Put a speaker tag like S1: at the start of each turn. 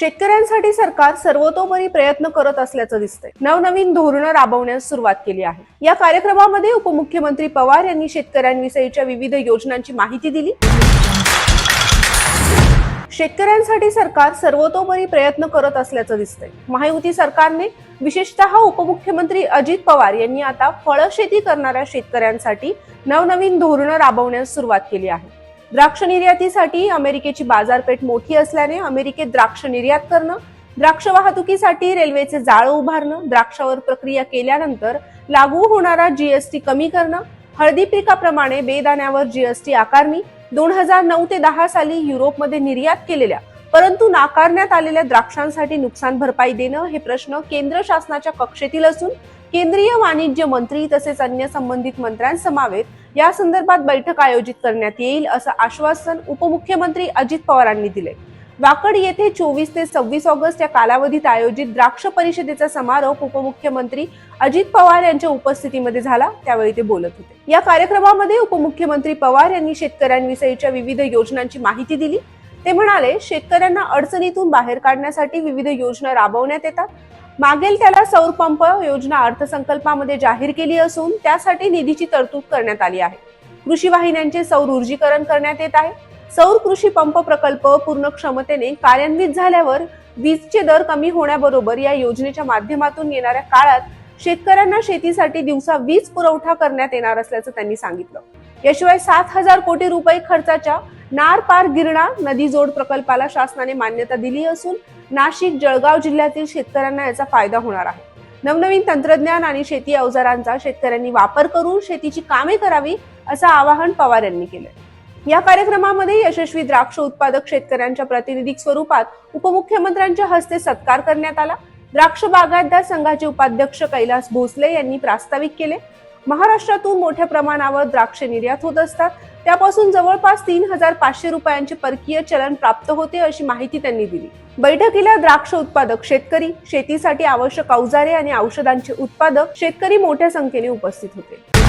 S1: शेतकऱ्यांसाठी सरकार सर्वतोपरी प्रयत्न करत असल्याचं दिसतंय. नवनवीन धोरणं राबवण्यास सुरुवात केली आहे. या कार्यक्रमामध्ये उपमुख्यमंत्री पवार यांनी शेतकऱ्यांविषयीच्या विविध योजनांची माहिती दिली. शेतकऱ्यांसाठी सरकार सर्वतोपरी प्रयत्न करत असल्याचं दिसतंय. महायुती सरकारने विशेषतः उपमुख्यमंत्री अजित पवार यांनी आता फळशेती करणाऱ्या शेतकऱ्यांसाठी नवनवीन धोरणं राबवण्यास सुरुवात केली आहे. द्राक्ष निर्यातीसाठी अमेरिकेची बाजारपेठ मोठी असल्याने अमेरिकेत द्राक्ष निर्यात करणं द्राक्ष वाहतुकीसाठी रेल्वेचे जाळं उभारणं द्राक्षावर प्रक्रिया केल्यानंतर लागू होणारा जीएसटी कमी करणं हळदी पिकाप्रमाणे बेदाण्यावर जीएसटी आकारणी दोन हजार नऊ ते दहा साली युरोपमध्ये निर्यात केलेल्या परंतु नाकारण्यात आलेल्या द्राक्षांसाठी नुकसान भरपाई देणं हे प्रश्न केंद्र शासनाच्या कक्षेतील असून केंद्रीय वाणिज्य मंत्री तसेच अन्य संबंधित मंत्र्यांसमावेत या संदर्भात बैठक आयोजित करण्यात येईल असं आश्वासन उपमुख्यमंत्री अजित पवारांनी दिले. वाकड येथे चोवीस ते सव्वीस ऑगस्ट या कालावधीत आयोजित द्राक्ष परिषदेचा समारोप उपमुख्यमंत्री अजित पवार यांच्या उपस्थितीमध्ये झाला त्यावेळी ते बोलत होते. या कार्यक्रमामध्ये उपमुख्यमंत्री पवार यांनी शेतकऱ्यांविषयीच्या विविध योजनांची माहिती दिली. ते म्हणाले शेतकऱ्यांना अडचणीतून बाहेर काढण्यासाठी विविध योजना राबवण्यात येतात. मागेल त्याला सौर पंप योजना अर्थसंकल्पामध्ये जाहीर केली असून त्यासाठी निधीची तरतूद करण्यात आली आहे. कृषी वाहिन्यांचे सौर ऊर्जीकरण करण्यात येत आहे. सौर कृषी पंप प्रकल्प पूर्ण क्षमतेने कार्यान्वित झाल्यावर वीजचे दर कमी होण्याबरोबर या योजनेच्या माध्यमातून येणाऱ्या काळात शेतकऱ्यांना शेतीसाठी दिवसा वीज पुरवठा करण्यात येणार असल्याचं त्यांनी सांगितलं. याशिवाय सात हजार कोटी रुपये खर्चाच्या नार पार गिरणा नदी जोड प्रकल्पाला शासनाने मान्यता दिली असून नाशिक जळगाव जिल्ह्यातील शेतकऱ्यांना याचा फायदा होणार आहे. नवनवीन तंत्रज्ञान आणि शेती अवजारांचा शेतकऱ्यांनी वापर करून शेतीची कामे करावी असं आवाहन पवार यांनी केलं या कार्यक्रमामध्ये यशस्वी द्राक्ष उत्पादक शेतकऱ्यांच्या प्रातिनिधिक स्वरूपात उपमुख्यमंत्र्यांच्या हस्ते सत्कार करण्यात आला. द्राक्ष बागायतदार संघाचे उपाध्यक्ष कैलास भोसले यांनी प्रास्ताविक केले. महाराष्ट्रातून मोठ्या प्रमाणावर द्राक्ष निर्यात होत असतात. त्यापासून जवळपास तीन हजार पाचशे रुपयांचे परकीय चलन प्राप्त होते अशी माहिती त्यांनी दिली. बैठकीला द्राक्ष उत्पादक शेतकरी शेतीसाठी आवश्यक अवजारे आणि औषधांचे उत्पादक शेतकरी मोठ्या संख्येने उपस्थित होते.